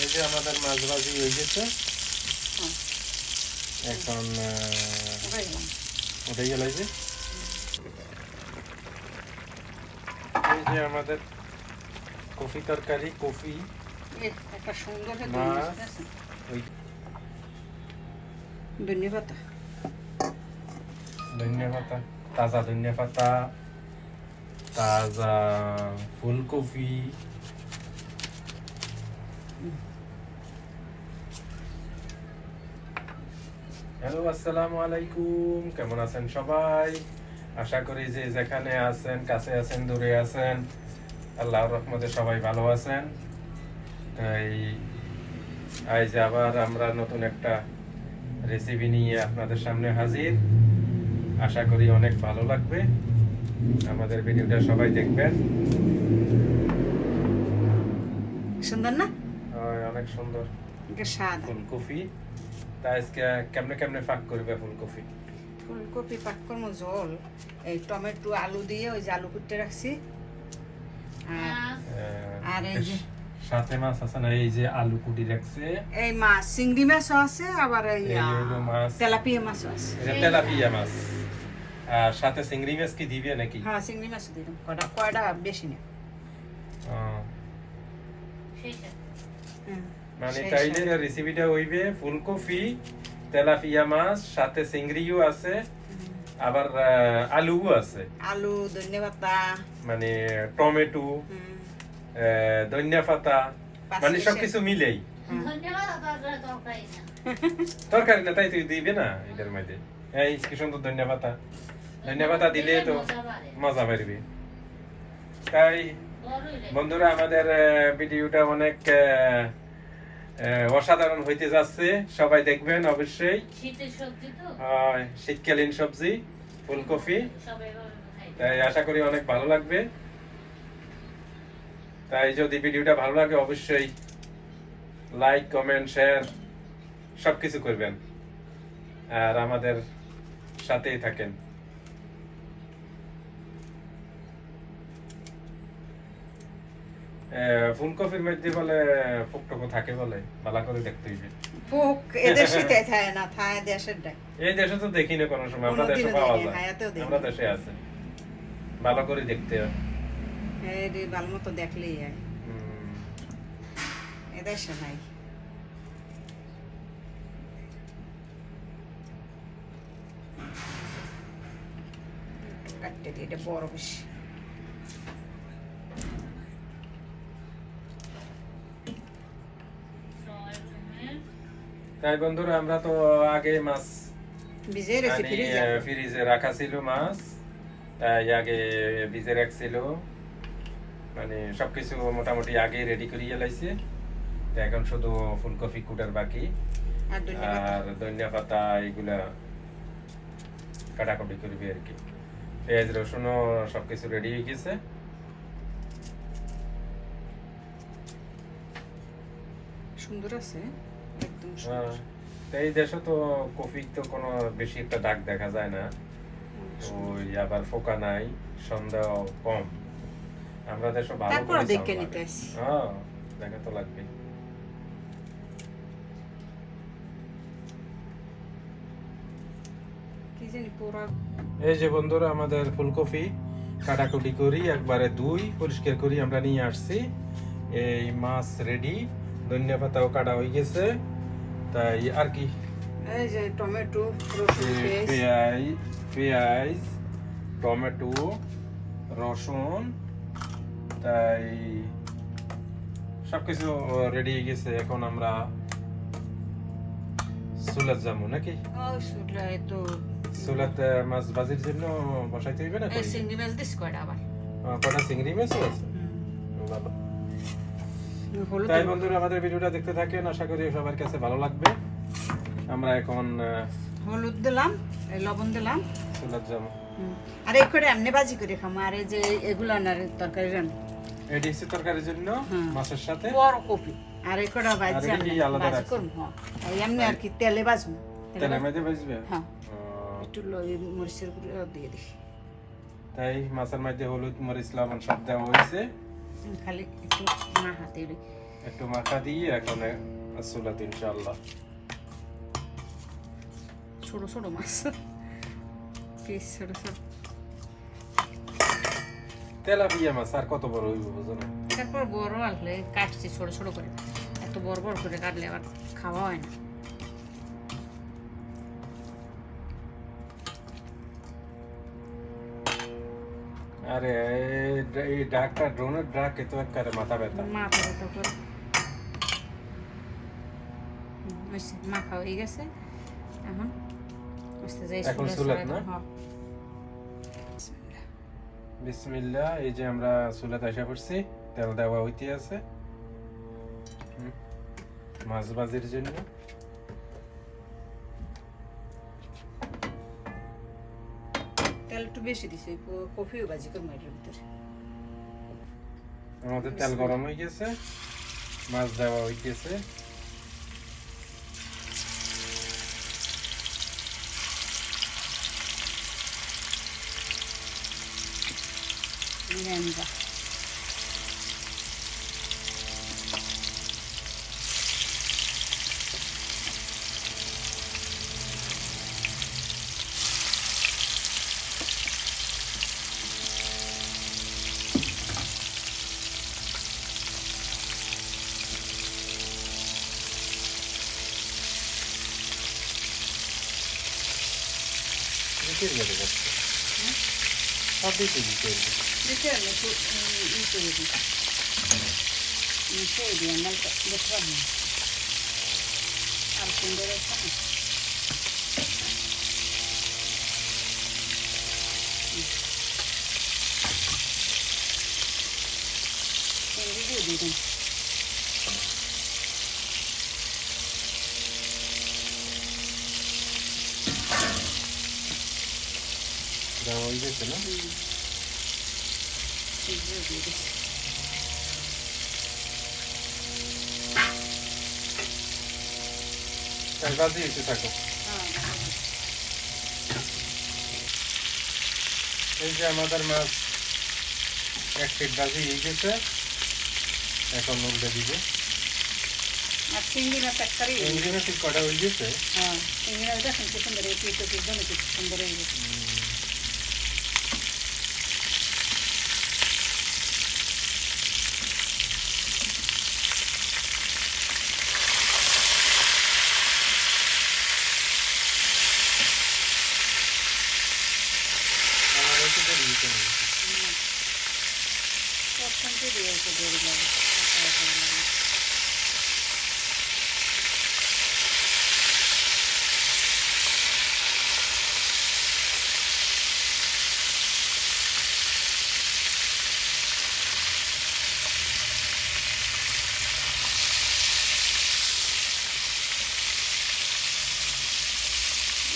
এই যে আমাদের মাছ ভাজি হয়ে গেছে। এখন আহ, উঠে গেল যে। এই যে আমাদের কফি তরকারি কফি। একটা সুন্দর মাছ। ওই ধনিয়া পাতা। ধনিয়া পাতা তাজা ধনিয়া পাতা তাজা ফুলকপি। হ্যালো আসসালামু আলাইকুম। কেমন আছেন সবাই? আশা করি যে যেখানে আছেন কাছে আছেন দূরে আছেন আল্লাহর রহমতে সবাই ভালো আছেন। তাই আজ আবার আমরা নতুন একটা রেসিপি নিয়ে আপনাদের সামনে হাজির। আশা করি অনেক ভালো লাগবে। আমাদের ভিডিওটা সবাই দেখবেন। সুন্দর না? অনেক সুন্দর। ফুলকপি। তা আজকে কেমনে কেমনে ফাঁক করবে ফুলকপি? ফুলকপি পাককর্ম জল এই টমেটো আলু দিয়ে ওই যে আলু কুটতে রাখছি। আর এই যে- সাথে মাছ আছে না এই যে আলু কুটি রাখছে। এই মাছ চিংড়ি মাছও আছে আবার এই মাছ। তেলাপিয়া মাছও আছে। এটা তেলাপিয়া মাছ। আর সাথে চিংড়ি মাছ কি দিবে নাকি? হ্যাঁ চিংড়ি মাছও দিলাম কয়টা কয়টা বেশি না আহ, হুম। মানে তাইলে রেসিপিটা হইবে ফুলকপি তেলাপিয়া মাছ সাথে চিংড়িও আছে আবার আলুও আছে। আলু ধনিয়া পাতা। মানে টমেটো ধনিয়া পাতা মানে সবকিছু মিলেই। তরকারি না। তাই তুই দিবে না এটার মধ্যে। এই কি সুন্দর ধনিয়া পাতা। ধনিয়া পাতা দিলে তো মজা পারবি তাই বন্ধুরা আমাদের ভিডিওটা অনেক অসাধারণ হইতে যাচ্ছে। সবাই দেখবেন অবশ্যই। শীতকালীন সবজি ফুলকপি। তাই আশা করি অনেক ভালো লাগবে। তাই যদি ভিডিওটা ভালো লাগে অবশ্যই লাইক কমেন্ট শেয়ার সবকিছু করবেন। আর আমাদের সাথেই থাকেন। ফুলকপির মধ্যে বলে ফুকটুকু থাকে বলে ভালো করে দেখতে হইবে। পোক এদের শীতে থাকে না থাকে দেশের ডাক। এই দেশে তো দেখি না কোনো সময় আমরা দেশে পাওয়া যায়। আমরা দেশে আছে। ভালো করে দেখতে হয়। এই রে ভালো মতো দেখলেই হয়। হুম। এদেশে নাই। কাটতে দিয়ে এটা বড় বেশি। তাই বন্ধুরা আমরা তো আগে মাছ ভিজে ফ্রিজে। ফ্রিজে রাখা ছিল মাছ তাই আগে ভিজে রাখছিল। মানে সবকিছু মোটামুটি আগে রেডি করিয়ে লাইছে। তো এখন শুধু ফুলকপি কুটার বাকি। আর আর ধনিয়া পাতা এগুলা কাটাকুটি করবি আর কি। পেঁয়াজ রসুনও সবকিছু রেডি হয়ে গেছে। সুন্দর আছে। একদম আহ, এই দেশে তো কফি তো কোনো বেশি একটা ডাক দেখা যায় না। ওই আবার ফোকা নাই সন্দেহ কম। আমরা দেশে ভালো করে দেখে নিতে হ্যাঁ দেখা তো লাগবে এই যে বন্ধুরা আমাদের ফুলকপি কাটাকুটি করি একবারে দুই পরিষ্কার করি আমরা নিয়ে আসছি। এই মাছ রেডি ধনিয়া পাতাও কাটা হয়ে গেছে। তাই আর কি? এই যে টমেটো রসুন পেঁয়াজ। পেঁয়াজ টমেটো রসুন তাই সবকিছু রেডি হয়ে গেছে। এখন আমরা সুলাত যাব নাকি? সুলাত মাছ ভাজির জন্য বসাইতে হইবে না চিংড়ি মাছ দিস কয়টা আবার? কটা চিংড়ি মাছও আছে? ভালো। হলুদ তাই বন্ধুরা আমাদের ভিডিওটা দেখতে থাকেন। আশা করি সবার কাছে ভালো লাগবে। আমরা এখন হলুদ দিলাম এই লবণ দিলাম। যাব হুম। আর এই করে এমনি বাজি করে খাম আর এই যে এগুলো না তরকারি রান। এটি হচ্ছে তরকারির জন্য মাছের সাথে। বড় কপি। আর এই করে বাজি আমি আলাদা বাজি রাখছেন? হ্যাঁ। এমনি আর কি তেলে বাজবো তেলে তেলের মধ্যে ভাজবে? হ্যাঁ। একটু ল- মরিচের গুঁড়ো দিয়ে দিই। তাই মাছের মধ্যে হলুদ মরিচ লবণ সব দেওয়া হয়েছে। খালি একটু না হাতে একটু মাখা দিয়ে এখন চুলাতে ইনশাল্লাহ ছোট ছোট মাছ। পিস ছোট ছোট। তেলাপিয়া মাছ আর কত বড় হইব বুঝো না? তারপর বড় আসলে কাটছি ছোট ছোট করে। এত বড় বড় করে কাটলে আবার খাওয়া হয় না। আরে এই- ডাকটা ড্রোনের ডাক এত একবারে মাথা ব্যথা। মাথা ব্যথা করে। মাখা হয়ে গেছে। এখন যাই চড়াই না? বিসমিল্লাহ এই যে আমরা চুলাতে আসা করছি তেল দেওয়া হইতে আছে। মাছ বাজির জন্য। তেল একটু বেশি দিছি কফি কফিও ভাজি করব এটার ভিতরে। আমাদের তেল গরম হয়ে গেছে মাছ দেওয়া হইতেছে গেছে। দিতে গেলে যাচ্ছে সব দিতে দিতে দিতে হবে একটু উম, ই করে দিই মিশিয়ে দিই আমার দেখতে পাবো আর সুন্দর দিয়ে দিই দেওয়া হয়ে গেছে না চিংড়ি দিয়ে দিই তেল ভাজি একটু থাকো এই যে আমাদের মাছ এক ফিট ভাজি হয়ে গেছে এখন উল্টে দিব আর মাছ একটারই ইঞ্জিনে ঠিক কটা হয়ে গেছে হ্যাঁ মাছ দেখুন কি সুন্দর এই কি সুন্দর হয়ে গেছে আমার একটু করে দিতে হবে। সবখানকে দিয়েছে দেরি লাগে তাড়াতাড়ি লাগে।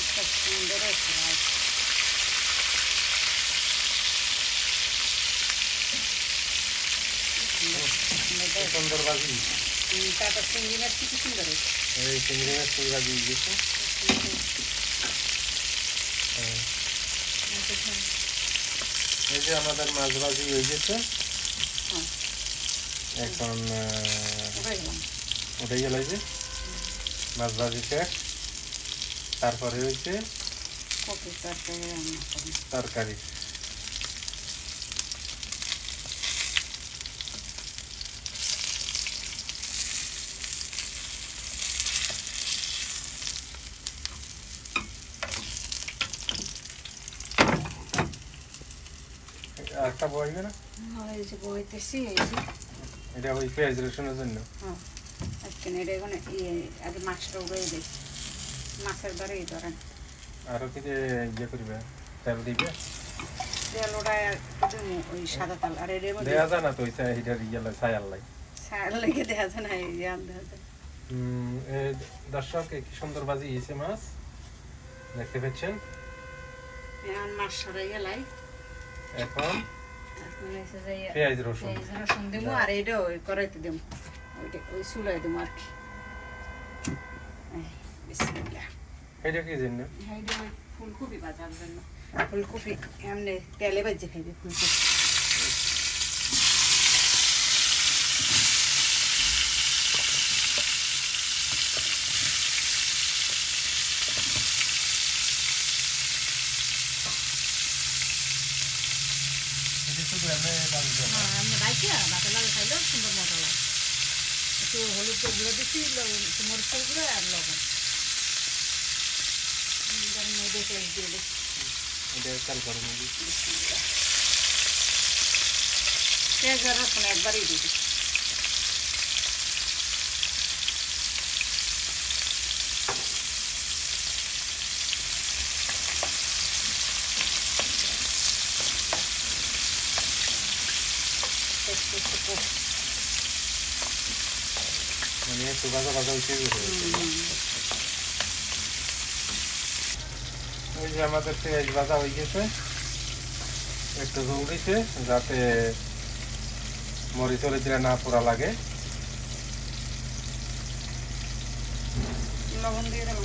খুব সুন্দর হয়েছে আজ। সুন্দর সুন্দর ভাজি হুম, তারপর চিংড়ি মাছ কি সুন্দর এই চিংড়ি মাছ ভাজি হয়ে হ্যাঁ। এই যে আমাদের মাছ ভাজি হয়ে গেছে। হ্যাঁ। এখন উঠে গেল যে মাছ ভাজি শেষ। তারপরে হয়েছে তরকারি। একটা বইবে না? হ্যাঁ, এই যে বইতেছি এই যে। এটা ওই পেঁয়াজ রসুনের জন্য। হ্যাঁ আজকে এটা এখানে ইয়ে আগে মাছটা দিই মাছের দ্বারা এই ধরেন। কি যে ইয়ে করবে তেল দিবে। তেল ওই সাদা তেল। আর এর মধ্যে দেয়া যায় না তো ওই এটার ইয়ে ছায়ার লেগে। যায় না এই যে দর্শক এই কি সুন্দর বাজি হয়েছে মাছ। দেখতে পাচ্ছেন? মাছ সরাই গেলাই এখন? পেঁয়াজ রসুন। রসুন দিব আর এটা ওই কড়াইতে দিব ওইটা ওই চুলাই দিব আর কি। এটা কি জন্য? ফুলকপি বাজার জন্য। ফুলকপি এমনি তেলে বাজে খাইবে ফুলকপি শুধু এমনি বাঁচবে না হ্যাঁ এমনি বাইকিয়া ভাতের লাগে খাইলেও সুন্দর মজা লাগে। একটু হলুদ তো গুঁড়ো দিচ্ছি মরিচের গুঁড়ো আর লবণ। পেঁয়াজ রসুন একবারই দিয়ে একটু ভাজা ভাজা হয়েছে ওই যে আমাদের পেঁয়াজ ভাজা হয়ে গেছে। একটু ঝোল দিছে যাতে মরিচ দিলে না পোড়া লাগে। লবণ দিয়ে দেবো।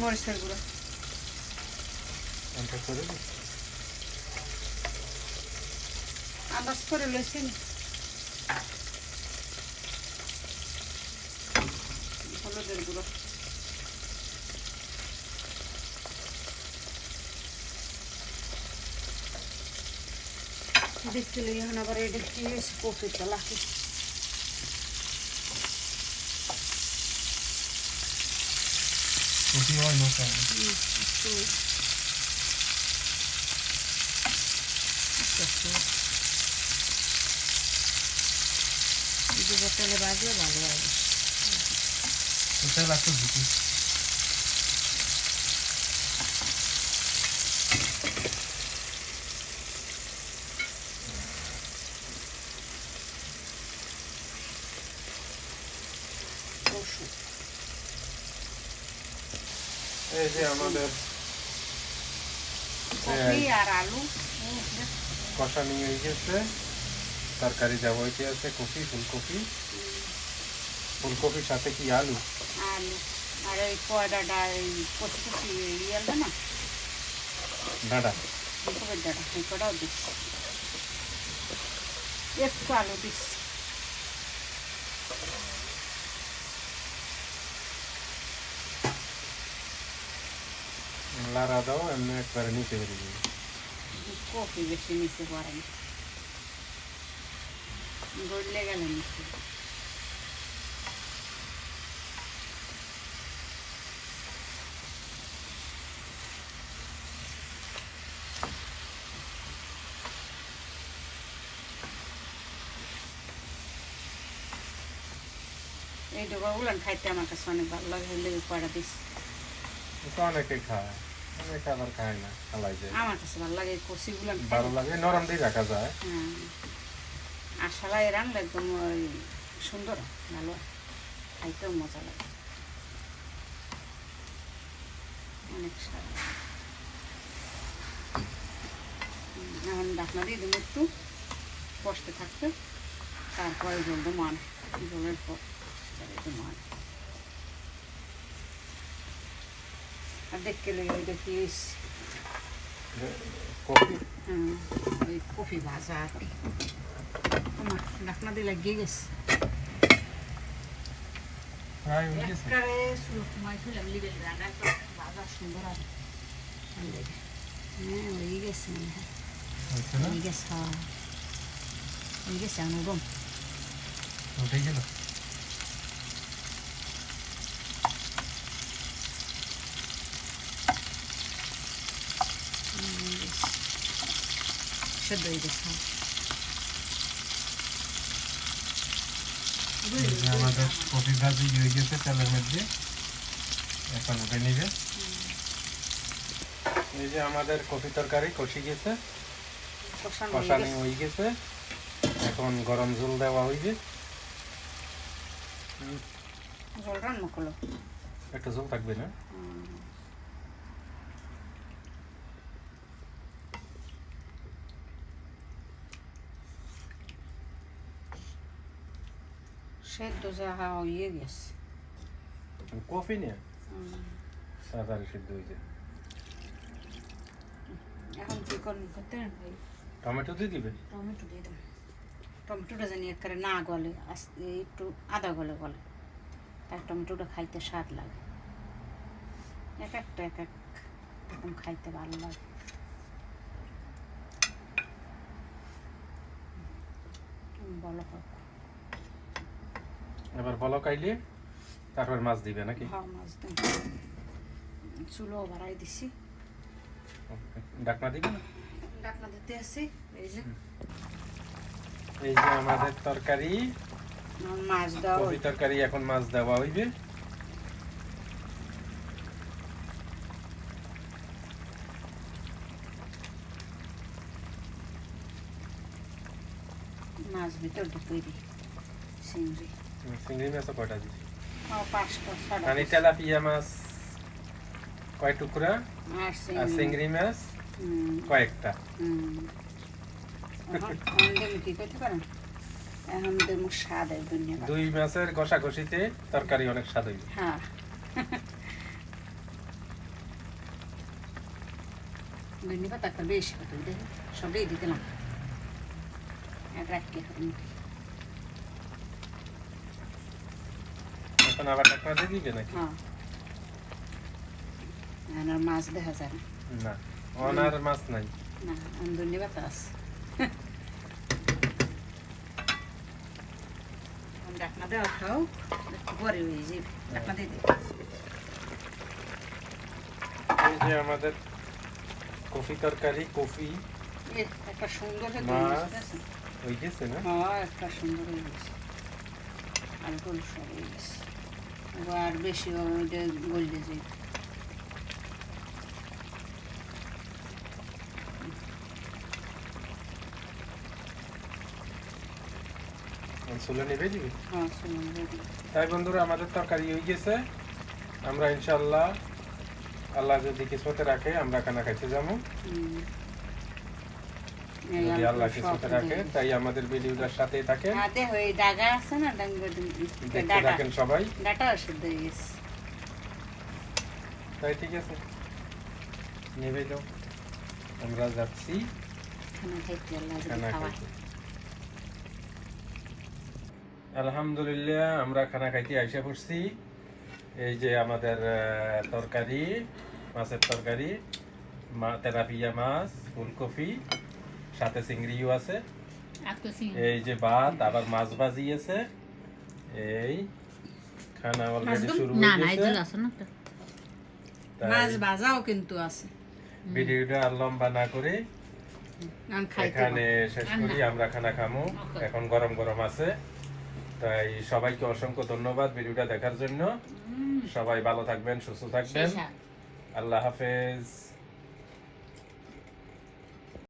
মরিচের গুঁড়ো। করে দিই। আন্দাজ করে লইছেন। হলুদের গুঁড়ো। দেখতে লেগে এখন আবার এটা কি হয়েছে কপি চালাকি কপি হয় না কেন? তেলে বাজলে ভালো হবে। এই যে আমাদের আর আলু। কষা নিয়ে গেছে তরকারি যাবতীয় আছে কপি ফুলকপি। ফুলকপির সাথে কি আলু? আলু। আর এই কয়ডাটা এই কচি কচি ইয়ে না? ডাঁটা। ফুলকপির ডাটা এই কটাও দিচ্ছি একটু আলু দিচ্ছি লাড়া দাও এমনি একবারে নিচে বেরিয়ে যাবে। কপি বেশি নিচে পড়ে না। গড়লে গেলে নিচে। এই ডোবাগুলো খাইতে আমার কাছে অনেক ভালো লাগে কয়টা দিচ্ছি এটা অনেকে খায় অনেকে আবার খায় না খালাই যায়। আমার কাছে ভালো লাগে কষিগুলো ভালো লাগে নরম দিয়ে রাখা যায়। হ্যাঁ। আর সালাই রান্না একদম সুন্দর ভালো খাইতেও মজা লাগে। অনেক স্বাদ এখন ডাকনা দিয়ে দেবো একটু কষতে থাকবে তারপরে জল দেবো মান জলের পর। দেবো মান আর দেখতে লেগে ওই দেখি কপি হুম, ওই কফি ভাজা আর কি আমার ডাকনা দিয়ে লাগিয়ে গেছে প্রায় হয়ে গেছে একবারে শুরু সময় ছিলাম লিবে লিবে রান্না তো ভাজা সুন্দর আর ভালো লাগে। হ্যাঁ হয়ে গেছে মনে হয় হয়েছে না হয়ে গেছে হ্যাঁ হয়ে গেছে অনুরম উঠে গেল সেদ্ধ হয়ে গেছে আমাদের কপি ভাজি হয়ে গেছে তেলের মধ্যে এখন উঠে নিবে এই যে আমাদের কপি তরকারি কষি গেছে কষানো। হয়ে গেছে এখন গরম জল দেওয়া হয়েছে জল রান্না করল একটু জল থাকবে না সেদ্ধ যাহা হয়ে গেছে কফি নিয়ে হুম। তাড়াতাড়ি সিদ্ধ হয়েছে এখন কি করুন করতে টমেটো দিয়ে দিবে টমেটো দিয়ে দেবো টমেটোটা জানি একেবারে না গলে আস্তে একটু আদা গলে গলে তার টমেটোটা খাইতে স্বাদ লাগে এক একটা এক এক রকম খাইতে ভালো লাগে বলো হোক এবার বলো কাইলে তারপর মাছ দিবে নাকি? হ্যাঁ মাছ চুলো বাড়াই দিছি। ডাকনা দিবে? না ডাকনা দিতে আসি এই যে। এই যে আমাদের তরকারি। মাছ কবি তরকারি এখন মাছ দেওয়া হইবে। মাছ ভিতর তৈরি চিংড়ি। হুম, চিংড়ি মাছও কয়টা দিছি? মানে তেলাপিয়া মাছ কয় টুকরা? আর চিংড়ি মাছ কয়েকটা। দুই মাছের ঘষাঘষিতে তরকারি অনেক স্বাদ হইবে। হ্যাঁ। ধনে পাতা একটা বেশি সবই দিতে না এক রাখতে হবে এখন আবার ডাকনা দিয়ে দিবে নাকি? হ্যাঁ। এখন মাছ দেখা যায় না। অনার মাছ নাই। না দেওয়া খাও পরে হয়ে যাবে দিয়ে এই যে আমাদের কফি তরকারি কফি। একটা সুন্দর হয়ে গেছে না? হ্যাঁ একটা সুন্দর হয়ে গেছে আর গোল সব হয়ে গেছে আর বেশি ওইটা গলতে যাই চুলে নেবে দিবি? হ্যাঁ তাই বন্ধুরা আমাদের তরকারি হয়ে গেছে। আমরা ইনশাল্লাহ আল্লাহ যদি কিসমতে রাখে আমরা খানা খাইতে যাব। যদি আল্লাহ কিসমতে রাখে তাই আমাদের ভিডিওটার থাকেন হাতে ওই ডাগা আছে না ডাঙ্গা দেখতে থাকেন সবাই। ডাটা হয়ে গেছে। তাই ঠিক আছে। নেবে যাও আমরা যাচ্ছি। আলহামদুলিল্লাহ আমরা খানা খাইতে আইসা পড়ছি। এই যে আমাদের তরকারি মাছের তরকারি মা তেলাপিয়া মাছ ফুলকপি। সাথে চিংড়িও আছে। আর তো সিং এই যে ভাত আবার মাছ ভাজি আছে এই খানা অলরেডি শুরু হয়ে গেছে। মাছ ভাজাও কিন্তু আছে। ভিডিওটা আর লম্বা না করে এখানে শেষ করি আমরা খানা খামু। এখন গরম গরম আছে। তাই সবাইকে অসংখ্য ধন্যবাদ ভিডিওটা দেখার জন্য। সবাই ভালো থাকবেন সুস্থ থাকবেন। আল্লাহ হাফেজ।